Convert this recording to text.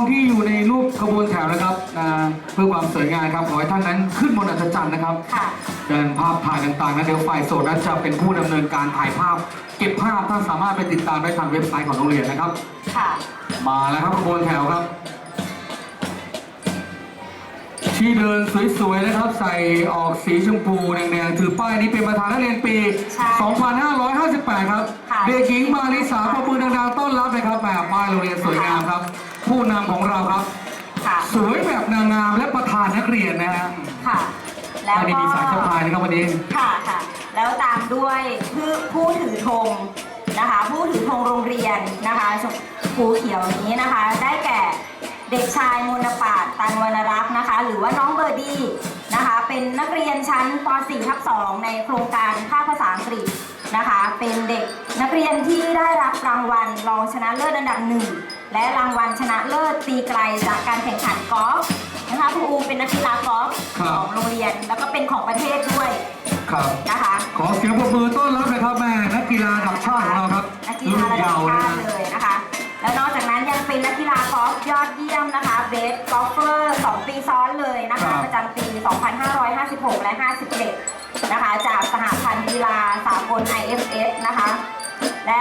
องที่อยู่ในรูปขบวนแถวนะครับนะเพื่อความสวยงามครับขอให้ท่านนั้นขึ้นบนอัศจรรย์นะครับ ค่ะ เดินภาพถ่ายต่างๆนะเดี๋ยวฝ่ายโสดนั้นจะเป็นผู้ดำเนินการถ่ายภาพ เก็บภาพท่านสามารถไปติดตามได้ทางเว็บไซต์ของโรงเรียนนะครับ ค่ะ มาแล้วครับขบวนแถวครับ ที่เดินสวยๆนะครับ ใส่ออกสีชมพูแดงๆถือป้ายนี้เป็นประธานนักเรียนปี ใช่2558 ครับ ค่ะ เด็กหญิงมาริสาประมือดังๆต้อนรับเลยครับแบบป้ายโรงเรียนสวยงามครับ ผู้นำของเราครับ ค่ะ สวยแบบนางงามและประธานนักเรียนนะฮะค่ะ แล้วไม่ได้ก็มีสายสะพายนะครับวันนี้ ค่ะค่ะ แล้วตามด้วยผู้ผู้ถือธงนะคะ ผู้ถือธงโรงเรียนนะคะภูเขียวนี้นะคะ ได้แก่เด็กชายมนปาดตันวรรณรักษ์นะคะ หรือว่าน้องเบอร์ดี้นะคะ เป็นนักเรียนชั้นป .4 ทับ2ในโครงการภาคภาษาอังกฤษนะคะ เป็นเด็กนักเรียนที่ได้รับรางวัลรองชนะเลิศอันดับหนึ่งและราง วัลชนะเลิศตีไกลจากการแข่งขันกอล์ฟนะคะครูอูเป็นนักกีฬากอล์ฟครับ ของโรงเรียนแล้วก็เป็นของประเทศด้วยครับ นะคะ ขอเสียงปรบมือต้อนรับนะครับแม่นักกีฬาระดับชาติของเราครับนักกีรุ่ฬานระดับเยาว์นะชาติเลยนะคะ แล้วนอกจากนั้นยังเป็นนักกีฬากอล์ฟยอดเยี่ยมนะคะเบสกอล์ฟเฟอร์ 2 ปีซ้อนเลยนะครัคะ บ ประจำปี 2556 และ 57 นะคะ จากสหพันธ์กีฬาสากล IFF นะคะ และ